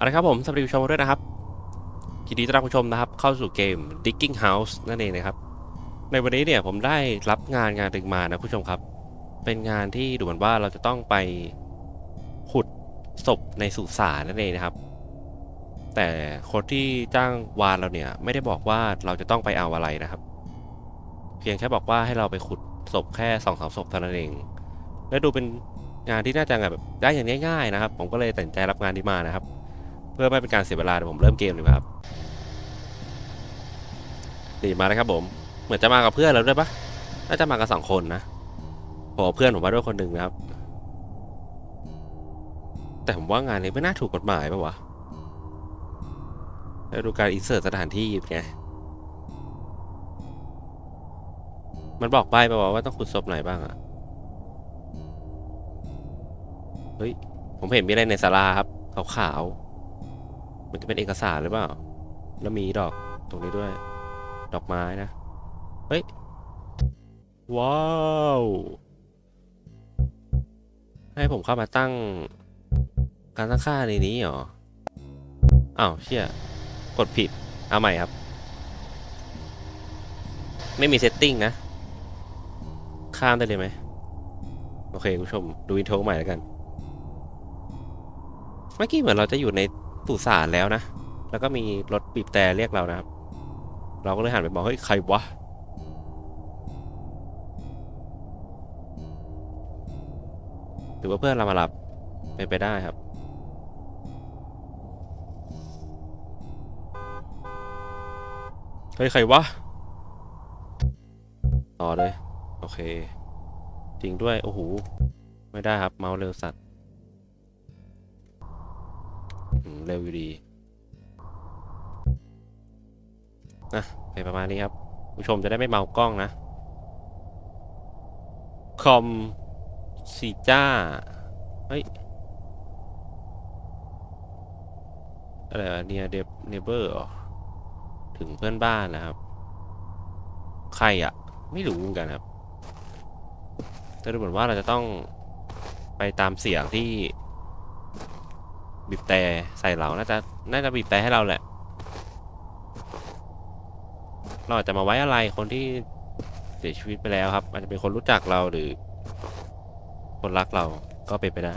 เอาละครับผมสวัสดีผู้ชมด้วยนะครับยินดีต้อนรับผู้ชมนะครับ เข้าสู่เกม Digging House นั่นเองนะครับ ในวันนี้เนี่ยผมได้รับงานงานหนึ่งมานะผู้ชมครับ เป็นงานที่ดูเหมือนว่าเราจะต้องไปขุดศพในสุสานนั่นเองนะครับ แต่คนที่จ้างวานเราเนี่ยไม่ได้บอกว่าเราจะต้องไปเอาอะไรนะครับ เพียงแค่บอกว่าให้เราไปขุดศพแค่สองสามศพเท่านั้นเอง และดูเป็นงานที่น่าจะแบบได้อย่างง่ายๆนะครับ ผมก็เลยตัดใจรับงานนี้มานะครับ พื่อไม่เป็นการเสียเวลาเดี๋ยวผมเริ่มเกมเลยครับนี่มาแล้วครับผมเหมือนจะมากับเพื่อนแล้วด้วยปะน่าจะมากันสองคนนะโอเพื่อนผมมาด้วยคนหนึ่งนะครับ แต่ผมว่างานนี้ไม่น่าถูกกฎหมายปะวะแล้วดูการอินเสิร์ตสถานที่เป็นไงมันบอกใบไปว่าต้องขุดศพไหนบ้างอะเฮ้ยผมเห็นมีอะไรในศาลาครับขาวๆ มันจะเป็นเอกสารหรือเปล่า แล้วมีดอกตรงนี้ด้วย ดอกไม้นะ เฮ้ย ว้าว ให้ผมเข้ามาตั้ง การตั้งค่าในนี้เหรอ อ้าวเชี่ย กดผิด เอาใหม่ครับ ไม่มีเซตติ้งนะ ข้ามได้เลยไหม โอเค คุณผู้ชม ดูอินโทรใหม่แล้วกัน เมื่อกี้เหมือนเราจะอยู่ใน สุสานแล้วนะ แล้วก็มีรถบีบแต่เรียกเรานะครับ เราก็เลยหันไปบอกเฮ้ยใครวะหรือว่าเพื่อนเรามารับเป็นไปได้ครับ เฮ้ย ใครวะ ต่อเลย โอเค จริงด้วย โอ้โห ไม่ได้ครับ เมาเร็วสัตว์ เร็วอยู่ดีนะเป็นประมาณนี้ครับ ผู้ชมจะได้ไม่เมากล้องนะ คอมซีจ้า เฮ้ย อะไรเนียเดบเนเบอร์ถึงเพื่อนบ้านนะครับ ใครอะไม่รู้เหมือนกันครับแต่ดูเหมือนว่าเราจะต้องไปตามเสียงที่ บีบแต่ใส่เรา น่าจะ น่าจะบีบแต่ให้เราแหละ เราอาจจะมาไว้อะไรคนที่เสียชีวิตไปแล้วครับ อาจจะเป็นคนรู้จักเราหรือ คนรักเราก็เป็นไปได้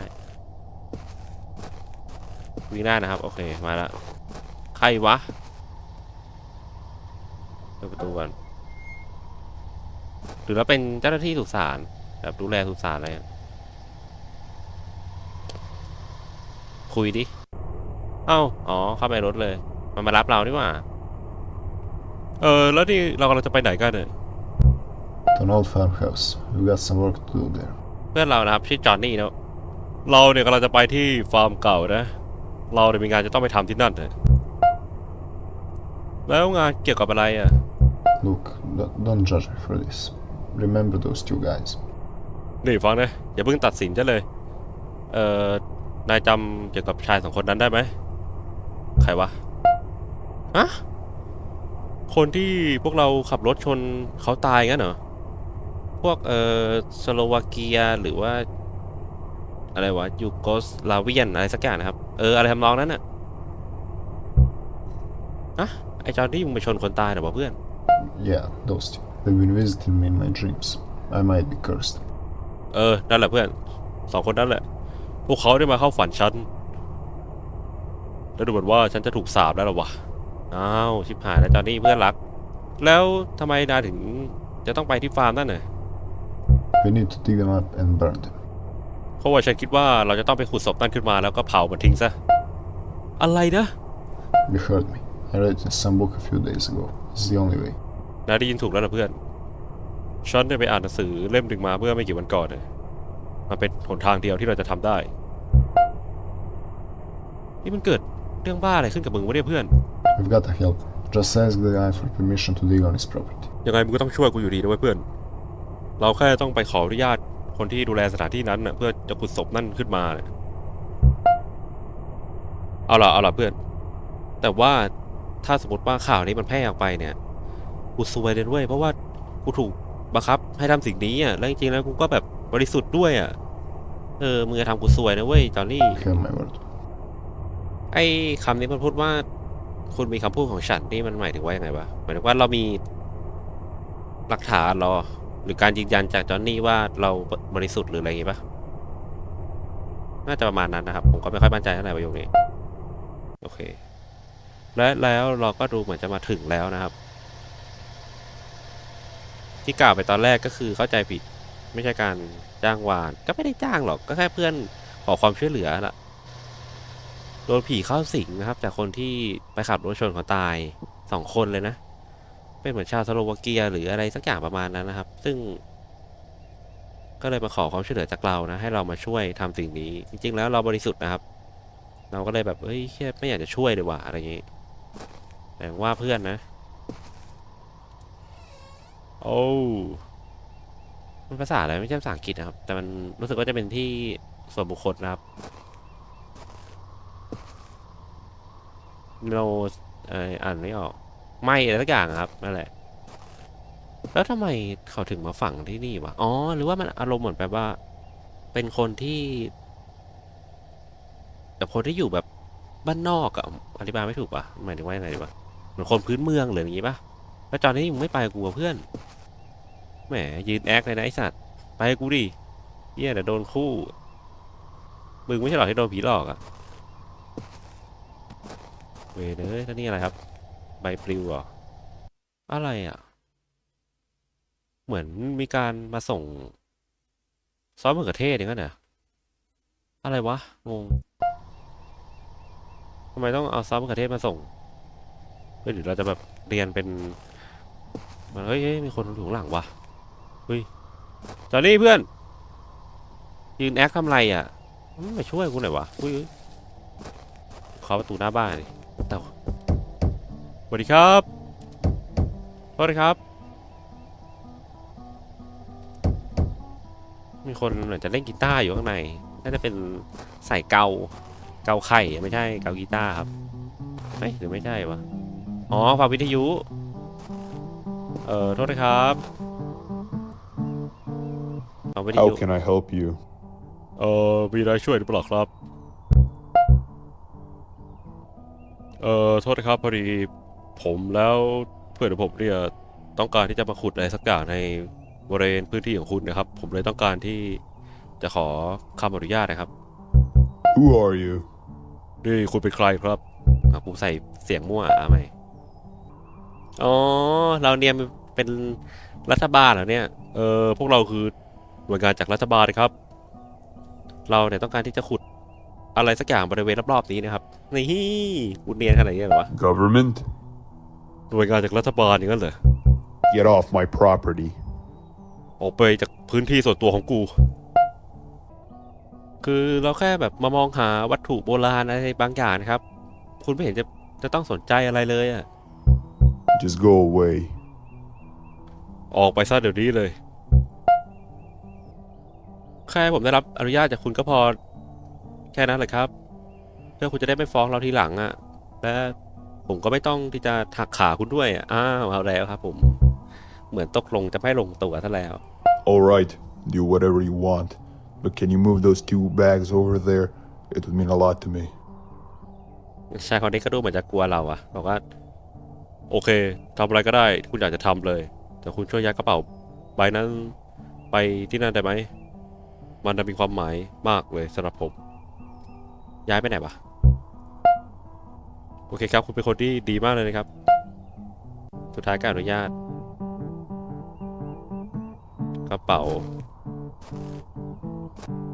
วิ่งได้นะครับ โอเค มาแล้ว ใครวะเปิดประตูก่อนหรือเราเป็นเจ้าหน้าที่สุสานแบบดูแลสุสานอะไรอะ คุยดิ เอ้า อ๋อ เข้าไปรถเลย มันมารับเรานี่หว่า เออ แล้วนี่เรากำลังจะไปไหนกันเนี่ย To an old farmhouse. We've got some work to do there. เพื่อนเรานะครับชื่อจอห์นนี่นะเราเนี่ยกำลังจะไปที่ฟาร์มเก่านะ เราเนี่ยมีงานจะต้องไปทำที่นั่นเลยแล้วงานเกี่ยวกับอะไรอะ Look, don't, don't judge me for this. Remember those two guys. นี่ฟังนะอย่าเพิ่งตัดสินจะเลย เอ่อ นายจำเกี่ยวกับชายสองคนนั้นได้ไหม ใครวะฮะคนที่พวกเราขับรถชนเขาตายงั้นเหรอ พวกเอ่อสโลวาเกียหรือว่า อะไรวะยูโกสลาเวียนอะไรสักอย่างนะครับ เอออะไรทำนองนั้นน่ะอะไอจอนที่มึงไปชนคนตายเหรอวะเพื่อน Yeah, those two. They've been visiting me in my dreams. I might be cursed. เออนั่นแหละเพื่อนสองคนนั้นแหละ พวกเขาได้มาเข้าฝันฉัน แล้วดูเหมือนว่าฉันจะถูกสาบแล้วหรอวะ อ้าว ชิบหายแล้วจอนนี่เพื่อนรัก แล้วทำไมนายถึงจะต้องไปที่ฟาร์มนั่นน่ะ We need to dig them up and burn them. เพราะว่าฉันคิดว่าเราจะต้องไปขุดศพนั่นขึ้นมาแล้วก็เผามันทิ้งซะ อะไรนะ You heard me. I read it in some book a few days ago. It's the only way. นายได้ยินถูกแล้วนะเพื่อน ฉันได้ไปอ่านหนังสือเล่มหนึ่งมาเมื่อไม่กี่วันก่อนเลย มันเป็นหนทางเดียวที่เราจะทำได้ นี่มันเกิดเรื่องบ้าอะไรขึ้นกับมึงวะเนี่ยเพื่อน We've got to help. Just ask the guy for permission to dig on his property. ยังไงมึงก็ต้องช่วยกูอยู่ดีนะเว้ยเพื่อน เราแค่ต้องไปขออนุญาตคนที่ดูแลสถานที่นั้นน่ะเพื่อจะขุดศพนั่นขึ้นมาเนี่ยเอาล่ะเอาล่ะเพื่อน แต่ว่าถ้าสมมติว่าข่าวนี้มันแพร่ออกไปเนี่ยกูซวยเลยด้วยเพราะว่ากูถูกบังคับให้ทำสิ่งนี้อะแล้วจริงๆแล้วกูก็แบบ บริสุทธิ์ด้วยอะ เออมึงจะทำกูซวยนะเว้ยจอห์นนี่ Have my word. ไอ้คำนี้มันพูดว่า คุณมีคำพูดของฉันนี่มันหมายถึงว่ายังไงวะหมายถึงว่าเรามีหลักฐานเหรอ หรือการยืนยันจากจอห์นนี่ว่าเราบริสุทธิ์หรืออะไรอย่างงี้ปะน่าจะประมาณนั้นนะครับ ผมก็ไม่ค่อยมั่นใจเท่าไหร่ประโยคนี้ โอเค และแล้วเราก็ดูเหมือนจะมาถึงแล้วนะครับ ที่กล่าวไปตอนแรกก็คือเข้าใจผิด ไม่ใช่การจ้างวาน ก็ไม่ได้จ้างหรอก ก็แค่เพื่อนขอความช่วยเหลือละโดนผีเข้าสิงนะครับ จากคนที่ไปขับรถชนเขาตายสองคนเลยนะ เป็นเหมือนชาวสโลวาเกียหรืออะไรสักอย่างประมาณนั้นนะครับ ซึ่ง ก็เลยมาขอความช่วยเหลือจากเรานะ ให้เรามาช่วยทำสิ่งนี้ จริง ๆ แล้วเราบริสุทธิ์นะครับ เราก็เลยแบบเฮ้ยแค่ไม่อยากจะช่วยเลยว่ะอะไรอย่างงี้ แต่ว่าเพื่อนนะ โอ้ มันภาษาอะไรไม่ใช่ภาษาอังกฤษนะครับ แต่มันรู้สึกว่าจะเป็นที่ส่วนบุคคลนะครับเอ่ออ่านไม่ออก ไม่อะไรสักอย่างครับนั่นแหละ แล้วทำไมเขาถึงมาฝังที่นี่วะ อ๋อ หรือว่ามันอารมณ์เหมือนแบบว่า เป็นคนที่แบบคนที่อยู่แบบบ้านนอกอะอธิบายไม่ถูกปะหมายถึงว่ายังไงดีวะเหมือนคนพื้นเมืองหรืออย่างงี้ปะแล้วจอนนี่มึงไม่ไปกับกูอะเพื่อน มยืนแอคเลยนะไอสัตว์ ไปกูดิเหี้ยเดี๋ยวโดนคู่ มึงไม่ใช่หรอกที่โดนผีหลอกอะเวยเลยแล้วนี่อะไรครับ ใบปลิวเหรอ อะไรอะ เหมือนมีการมาส่ง ซอสมะเขือเทศอย่างนั้นเหรออะไรวะ งงทำไมต้องเอาซอสมะเขือเทศมาส่งเฮ้ยหรือเราจะแบบเรียนเป็นมันเฮ้ยมีคนอยู่ข้างหลังวะ เฮ้ยจอห์นนี่เพื่อน ยืนแอคทำไรอะไม่มาช่วยกูหน่อยวะอุ้ยเฮ้ยเคาะประตูหน้าบ้านดิแต่สวัสดีครับสวัสดีครับ มีคนเหมือนจะเล่นกีตาร์อยู่ข้างในน่าจะเป็นใส่เกาเกาไข่ไม่ใช่เกากีตาร์ครับเฮ้ยหรือไม่ใช่วะอ๋อฟังวิทยุ เอ่อ โทษนะครับ ฟังวิท How ยุ can I help you? เอ่อมีอะไรช่วยหรือเปล่าครับ เอ่อโทษนะครับพอดีผมแล้วเพื่อนของผมเนี่ยต้องการที่จะมาขุดอะไรสักอย่างในบริเวณพื้นที่ของคุณนะครับ ผมเลยต้องการที่จะขอคำอนุญาตนะครับ Who are you? นี่คุณเป็นใครครับอะผมใส่เสียงมั่วอะไหมอ๋อ เราเนี่ยเป็นรัฐบาลเหรอเนี่ย เออพวกเราคือ หน่วยงานจากรัฐบาลครับ เราเนี่ยต้องการที่จะขุดอะไรสักอย่างบริเวณรอบๆนี้นะครับ นี่กูเนียนขนาดนี้เหรอวะ Government? หน่วยงานจากรัฐบาลอย่างนั้นเหรอ Get off my property. ออกไปจากพื้นที่ส่วนตัวของกู คือเราแค่แบบมามองหาวัตถุโบราณอะไรบางอย่างนะครับ คุณไม่เห็นจะจะต้องสนใจอะไรเลยอะ Just go away. ออกไปซะเดี๋ยวนี้เลย แค่ผมได้รับอนุญาตจากคุณก็พอ แค่นั้นแหละครับ เพื่อคุณจะได้ไม่ฟ้องเราทีหลังอะ่ะ และผมก็ไม่ต้องที่จะถักขาคุณด้วยอะอ้าวเอาแล้วครับ ผม เหมือนตกลงจะไม่ลงตัวซะแล้ว Alright, do whatever you want. But can you move those two bags over there? It would mean a lot to me. ชายคนนี้ก็ดูเหมือนจะกลัวเราอะบอกว่า โอเคทำอะไรก็ได้ที่คุณอยากจะทำเลย แต่คุณช่วยย้ายกระเป๋าใบนั้นไปที่นั่นได้ไหม มันจะมีความหมายมากเลยสำหรับผม ย้ายไปไหนวะโอเคครับ คุณเป็นคนที่ดีมากเลยนะครับ สุดท้ายก็อนุญาต กระเป๋า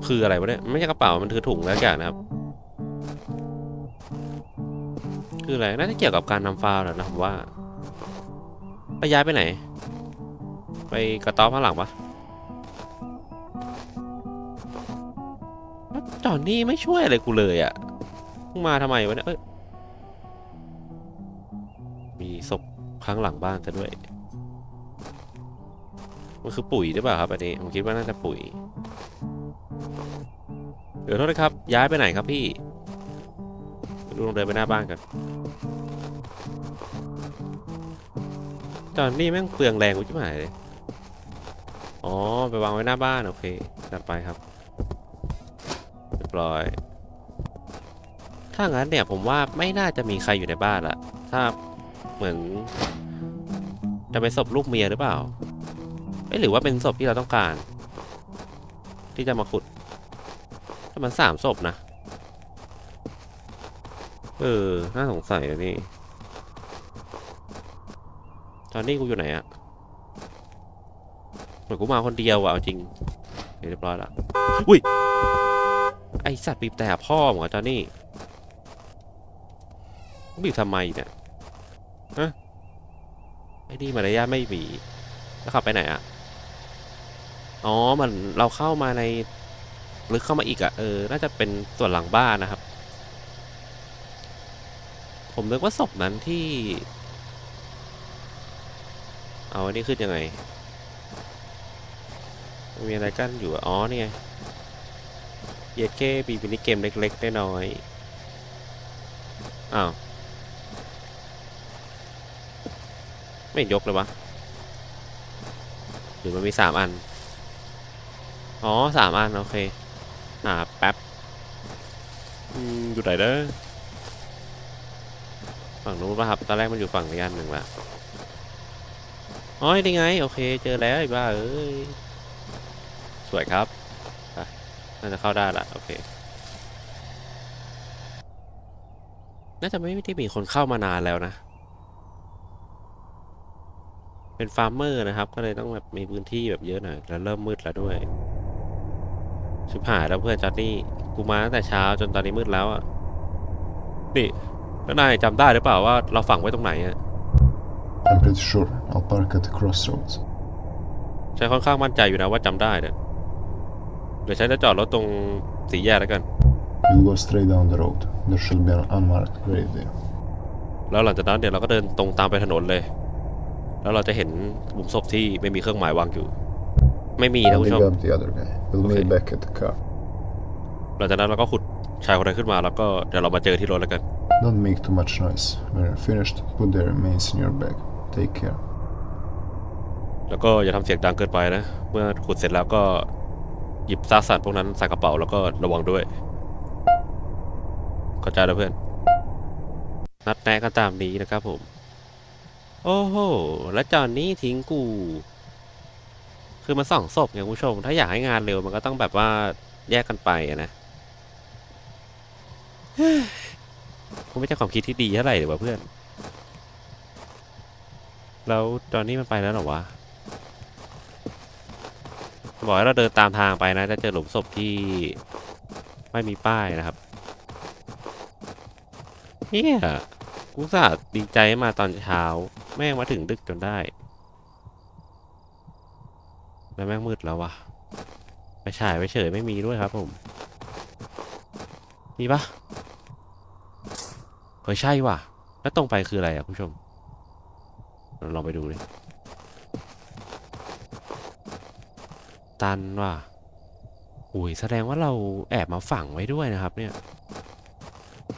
คืออะไรวะเนี่ย ไม่ใช่กระเป๋า มันคือถุงแล้วอย่างนะครับ คืออะไร น่าจะเกี่ยวกับการนำฟาวแหละนะผมว่า ไปย้ายไปไหน ไปกระต๊อบข้างหลังปะ จอนนี่ไม่ช่วยอะไรกูเลยอะ่ะมาทำไมวะเนี่ยเอ้ยมีศพข้างหลังบ้านซะด้วย มันคือปุ๋ยหรือเปล่าครับอันนี้ผมคิดว่าน่าจะปุ๋ย เดี๋ยวโทษนะครับ ย้ายไปไหนครับพี่ ดูลองเดินไปหน้าบ้านกันจอนนี่แม่งเปลืองแรงกูชิบหายเลย อ๋อ ไปวางไว้หน้าบ้าน โอเคจัดไปครับ ยบร้อย ถ้างั้นเนี่ยผมว่าไม่น่าจะมีใครอยู่ในบ้านละ ถ้าเหมือน จะเป็นศพลูกเมียหรือเปล่าเอ้ยหรือว่าเป็นศพที่เราต้องการ ที่จะมาขุดถ้ามันสามศพนะ เออ น่าสงสัยอันนี้ตอนนี้กูอยู่ไหนอะเหมือนกูมาคนเดียวอะเอาจริง เรียบร้อยละอุ้ย ไอสัตว์บีบแต่พ่อมึงเหรอจอนนี่บีบทำไมเนี่ยฮะไอ้นี่มารยาทไม่มีแล้วขับไปไหนอะอ๋อมันเราเข้ามาในลึกเข้ามาอีกอะเออ น่าจะเป็นส่วนหลังบ้านนะครับ ผมนึกว่าศพนั้นที่ เอาอันนี้ขึ้นยังไงมีอะไรกั้นอยู่อ๋อนี่ไง ยดเก้มีมินิเกมเล็กๆน้อยๆอ้าว ไม่ยกเลยวะ หรือมันมีสามอัน อ๋อสามอัน โอเคอ่าแป๊บอยู่ไหนเด้อฝั่งนู้นป่ะครับ ตอนแรกมันอยู่ฝั่งนี้อันหนึ่งละอ๋อนี่ไง โอเค เจอแล้วไอ้บ้าเอ้ย สวยครับ น่าจะเข้าได้ละโอเค น่าจะไม่ได้มีคนเข้ามานานแล้วนะ เป็นฟาร์มเมอร์นะครับ ก็เลยต้องแบบมีพื้นที่แบบเยอะหน่อย แล้วเริ่มมืดแล้วด้วย ชิบหายแล้วเพื่อนจอร์นี่ กูมาตั้งแต่เช้าจนตอนนี้มืดแล้วอะ นี่แล้วนายจำได้หรือเปล่าว่าเราฝังไว้ตรงไหนอะ I'm pretty sure I'll park at the crossroads. ฉันค่อนข้างมั่นใจอยู่นะว่าจำได้เนี่ยเดี๋ยวฉันจะจอดรถตรงสี่แยกแล้วกัน We'll go straight down the road. There shall be an unmarked grave there. แล้วหลังจากนั้นเดี๋ยวเราก็เดินตรงตามไปถนนเลย แล้วเราจะเห็นหลุมศพที่ไม่มีเครื่องหมายวางอยู่ ไม่มีนะ I'll คุณผู้ช dig ม up the other guy. We'll Okay. meet back at the car. หลังจากนั้นเราก็ขุดชายคนนั้นขึ้นมาแล้วก็เดี๋ยวเรามาเจอที่รถแล้วกัน Don't make too much noise. When you're finished, put the remains in your bag. Take care. แล้วก็อย่าทำเสียงดังเกินไปนะ เมื่อขุดเสร็จแล้วก็ หยิบซากสัตว์พวกนั้นใส่กระเป๋าแล้วก็ระวังด้วยเข้าใจแล้วเพื่อน นัดแนะกันตามนี้นะครับผม โอ้โห แล้วจอนนี่ทิ้งกู คือมันส่องศพไงคุณผู้ชม ถ้าอยากให้งานเร็วมันก็ต้องแบบว่าแยกกันไปนะคงไม่ใช่ความคิดที่ดีเท่าไหร่หรือว่าเพื่อน แล้วจอนนี่มันไปแล้วหรอวะ บอกให้เราเดินตามทางไปนะ จะเจอหลุมศพที่ไม่มีป้ายนะครับเฮียกูสาดดีใจมาตอนเช้า แม่งมาถึงดึกจนได้ แล้วแม่งมืดแล้ววะไปฉายไปเฉยไม่มีด้วยครับผม มีปะเฮ้ยใช่ว่ะ แล้วตรงไปคืออะไรอะคุณผู้ชม ลองไปดูดิ ตันว่ะอุ้ยแสดงว่าเราแอบมาฝังไว้ด้วยนะครับ เนี่ย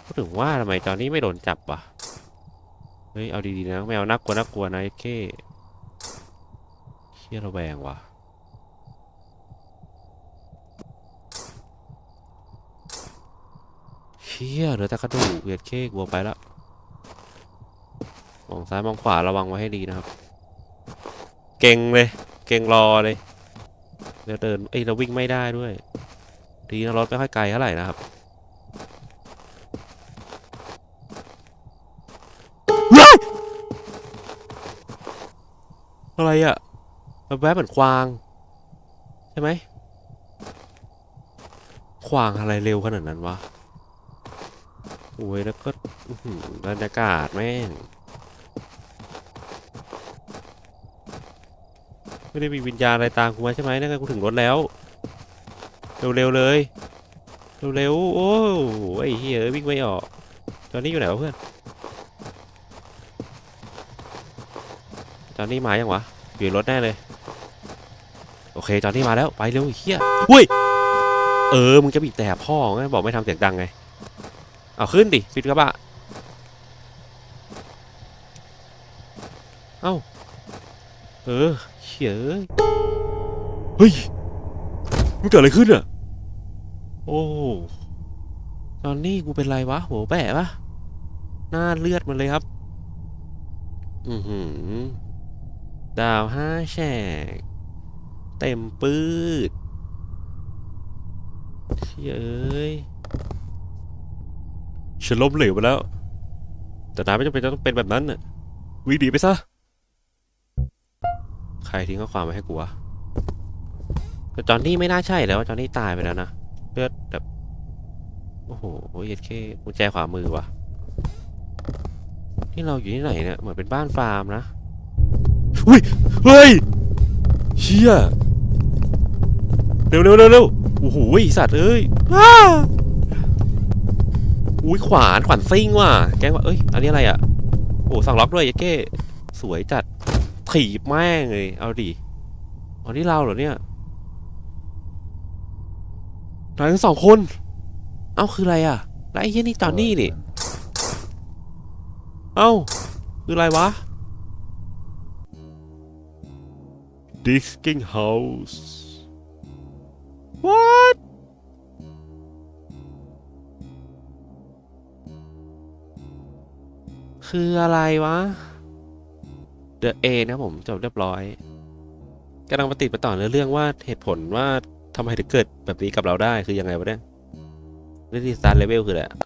พูดถึงว่าทำไมจอนนี้ไม่โดนจับวะเฮ้ยเอาดีๆนะไม่เอาน่ากลัวน่ากลัวนะไอ้เก้เชี่ยระแวงว่ะเชี่ยเหลือแต่กระดูกเหยียดเค้กวัวไปแล้วมองซ้ายมองขวาระวังไว้ให้ดีนะครับ เก่งเลย เก่งรอเลย เดี๋ยวเดินเอ้ยเราวิ่งไม่ได้ด้วยดีนะรถไม่ค่อยไกลเท่าไหร่นะครับว้ายอะไรอะแบบแวบเหมือนควาง ใช่ไหมควางอะไรเร็วขนาดนั้นวะโอ้ยแล้วก็อื้อหือบรรยากาศแม่ง ไม่ได้มีวิญญาณอะไรตามกูมาใช่ไหมนั่นไงกูถึงรถแล้ว เร็วๆเลย เร็วๆ โอ้ไอ้ยเอ้ยวิ่งไม่ออกจอนนี่อยู่ไหนวะเพื่อนจอนนี่มายังวะ อยู่รถแน่เลย โอเคจอนนี่มาแล้ว ไปเร็วเหี้ยอุ้ย เออ มึงจะบีบแต่พ่อไงบอกไม่ทำเสียงดังไง เอาขึ้นดิ ปิดกระบะ เอ้า เออ เฉยเฮ้ยมันเกิดอะไรขึ้นอะโอ้ตอนนี้กูเป็นไรวะหัวแบะปะหน้าเลือดมันเลยครับ อือหือ ดาวห้าแฉก เต็มปืดเชี่ยเอ้ยฉันล้มเหลวไปแล้ว แต่นายไม่จำเป็นต้องเป็นแบบนั้นน่ะวิ่งหนีไปซะ ใครทิ้งข้อความมาให้กูวะแต่จอนนี่ไม่น่าใช่แล้วจอนนี่ตายไปแล้วนะเลือดแบบโอ้โหเย็ดเคกุญแจขวามือว่ะนี่เราอยู่ที่ไหนเนี่ยเหมือนเป็นบ้านฟาร์มนะอุ้ยเฮ้ยเชี่ยเร็วเร็วเร็วเร็วโอ้โหสัตว์เอ้ยอ้าอุ้ยขวานขวานซิ่งว่ะแกงว่าเอ้ยอันนี้อะไรอะโอ้สั่งล็อกด้วยเยัเก้สวยจัด ถีบแม่งเลย เอาดิอ๋อนี่เราเหรอเนี่ยนายทั้งสองคน เอ้าคืออะไรอะ แล้วไอ้เหี้ยนี่จอนนี่นี่ เอ้า คืออะไรวะ Disking House What คืออะไรวะ The A นะผมจบเรียบร้อยกำลังมาติดไปต่อในเรื่องว่าเหตุผลว่าทำไมถึงเกิดแบบนี้กับเราได้คือยังไงวะเนี่ยเรื่องที่ start level คืออะไรอะ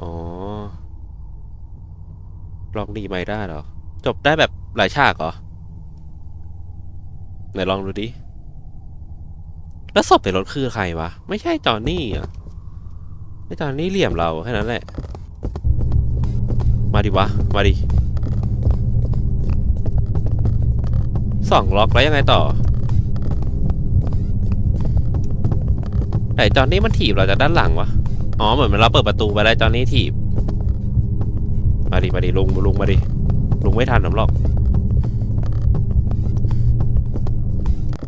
อ๋อลองดีไหมได้หรอ จบได้แบบหลายฉากเหรอ ไหนลองดูดิ แล้วศพในรถคือใครวะ ไม่ใช่จอหนนี่อะไม่จอหนนี่เหลี่ยมเราแค่นั้นแหละ มาดิวะ มาดิ สองล็อกแล้วยังไงต่อไหนจอนนี่มันถีบเราจากด้านหลังวะ อ๋อเหมือนเราเปิดประตูไปแล้วจอนนี่ถีบ มาดิมาดิลุงลุงมาดิลุงไม่ทันผมหรอก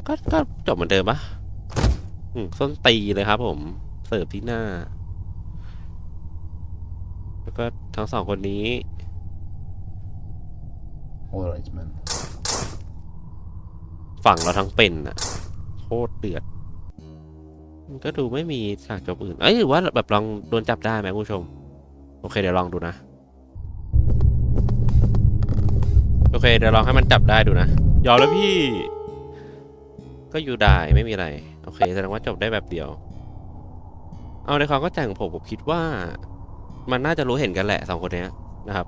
ก็ก็จบเหมือนเดิมปะอืมส้นตีเลยครับผม เสิร์ฟที่หน้า แล้วก็ทั้งสองคนนี้ Alright, man. ฝั่งเราทั้งเป็นอะโคตรเดือด มันก็ดูไม่มีฉากจบอื่น เอ้ยหรือว่าแบบลองโดนจับได้ไหมผู้ชม โอเคเดี๋ยวลองดูนะ โอเคเดี๋ยวลองให้มันจับได้ดูนะ ยอมแล้วพี่ ก็อยู่ได้ไม่มีอะไร โอเคแสดงว่าจบได้แบบเดียว เอาในความเข้าใจของผมผมคิดว่า มันน่าจะรู้เห็นกันแหละสองคนเนี้ยนะครับ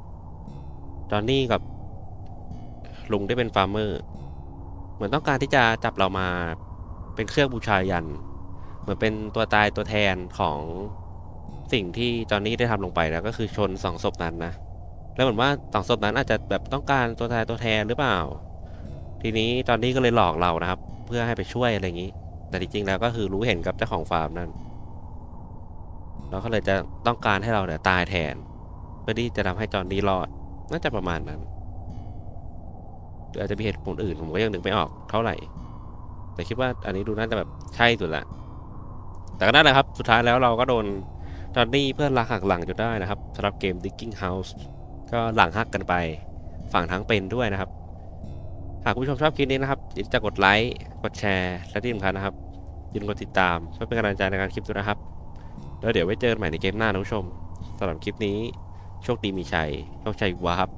จอห์นนี่กับลุงได้เป็นฟาร์มเมอร์ เหมือนต้องการที่จะจับเรามาเป็นเครื่องบูชายัน เหมือนเป็นตัวตายตัวแทนของสิ่งที่จอห์นนี่ได้ทำลงไปแล้วก็คือชนสองศพนั้นนะแล้วเหมือนว่าสองศพนั้นอาจจะแบบต้องการตัวตายตัวแทนหรือเปล่า ทีนี้จอห์นนี่ก็เลยหลอกเรานะครับ เพื่อให้ไปช่วยอะไรอย่างนี้ แต่จริงๆแล้วก็คือรู้เห็นกับเจ้าของฟาร์มนั้นเราก็เลยจะต้องการให้เราเนี่ยตายแทน เพื่อที่จะทำให้จอห์นนี่รอดน่าจะประมาณนั้น หรืออาจจะมีเหตุผลอื่นผมก็ยังนึกไม่ออกเท่าไหร่ แต่คิดว่าอันนี้ดูน่าจะแบบใช่สุดละแต่ก็นั่นแหละครับ สุดท้ายแล้วเราก็โดนจอนนี่เพื่อนรักหักหลังจนได้นะครับสำหรับเกม Digging House ก็หลังหักกันไป ฝั่งทั้งเป็นด้วยนะครับ หากคุณผู้ชมชอบคลิปนี้นะครับอย่าลืมกดไลค์กดแชร์และที่สำคัญนะครับอย่าลืมกดติดตามเพื่อเป็นกำลังใจในการคลิปด้วยนะครับ แล้วเดี๋ยวไว้เจอกันใหม่ในเกมหน้านะคุณผู้ชมสำหรับคลิปนี้ โชคดีมีชัยโชคชัยวาครับ